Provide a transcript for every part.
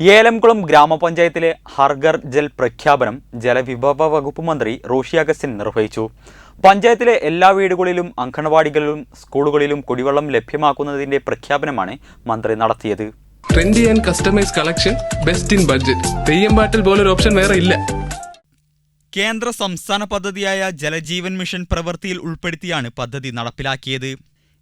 Elamkulam ഗ്രാമപഞ്ചായത്തിലെ ഹർഗർ ജൽ പ്രഖ്യാപനം ജലവിഭവ വകുപ്പ് മന്ത്രി റോഷി അഗസ്റ്റിൻ നിർവഹിച്ചു. പഞ്ചായത്തിലെ എല്ലാ വീടുകളിലും അങ്കണവാടികളിലും സ്കൂളുകളിലും കുടിവെള്ളം ലഭ്യമാക്കുന്നതിന്റെ പ്രഖ്യാപനമാണ് മന്ത്രി നടത്തിയത്. Trendy and customise collection best in budget theyyam പാട്ടിൽ പോലൊരു ഓപ്ഷൻ വേറെ ഇല്ല. കേന്ദ്ര സംസ്ഥാന പദ്ധതിയായ ജലജീവൻ മിഷൻ പ്രവൃത്തിയിൽ ഉൾപ്പെടുത്തിയാണ് പദ്ധതി നടപ്പിലാക്കിയത്.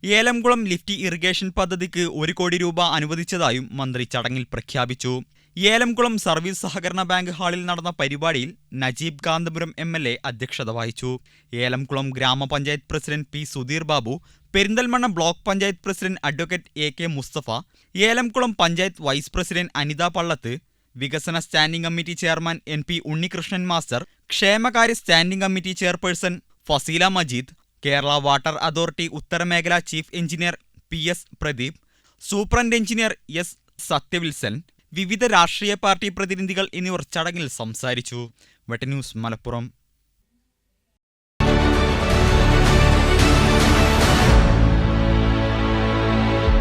ഏലംകുളം ലിഫ്റ്റ് ഇറിഗേഷൻ പദ്ധതിക്ക് ഒരു കോടി രൂപ അനുവദിച്ചതായും മന്ത്രി ചടങ്ങിൽ പ്രഖ്യാപിച്ചു. ഏലംകുളം സർവീസ് സഹകരണ ബാങ്ക് ഹാളിൽ നടന്ന പരിപാടിയിൽ Najeeb Kanthapuram M L A അധ്യക്ഷത വഹിച്ചു. ഏലംകുളം ഗ്രാമപഞ്ചായത്ത് president P Sudheer Babu Perinthalmanna block panchayat president advocate A K Musthafa Elamkulam panchayat vice president Anitha Pallath വികസന standing committee chairman N P Unnikrishnan master ക്ഷേമകാര്യ standing committee chairperson Fazeela Majeed Kerala water authority ഉത്തരമേഖല chief engineer P S Pradeep superintendent engineer S Sathyavilsan വിവിധ രാഷ്ട്രീയ party പ്രതിനിധികൾ എന്നിവർ ചടങ്ങിൽ സംസാരിച്ചു. വെട്ടന്യൂസ് മലപ്പുറം.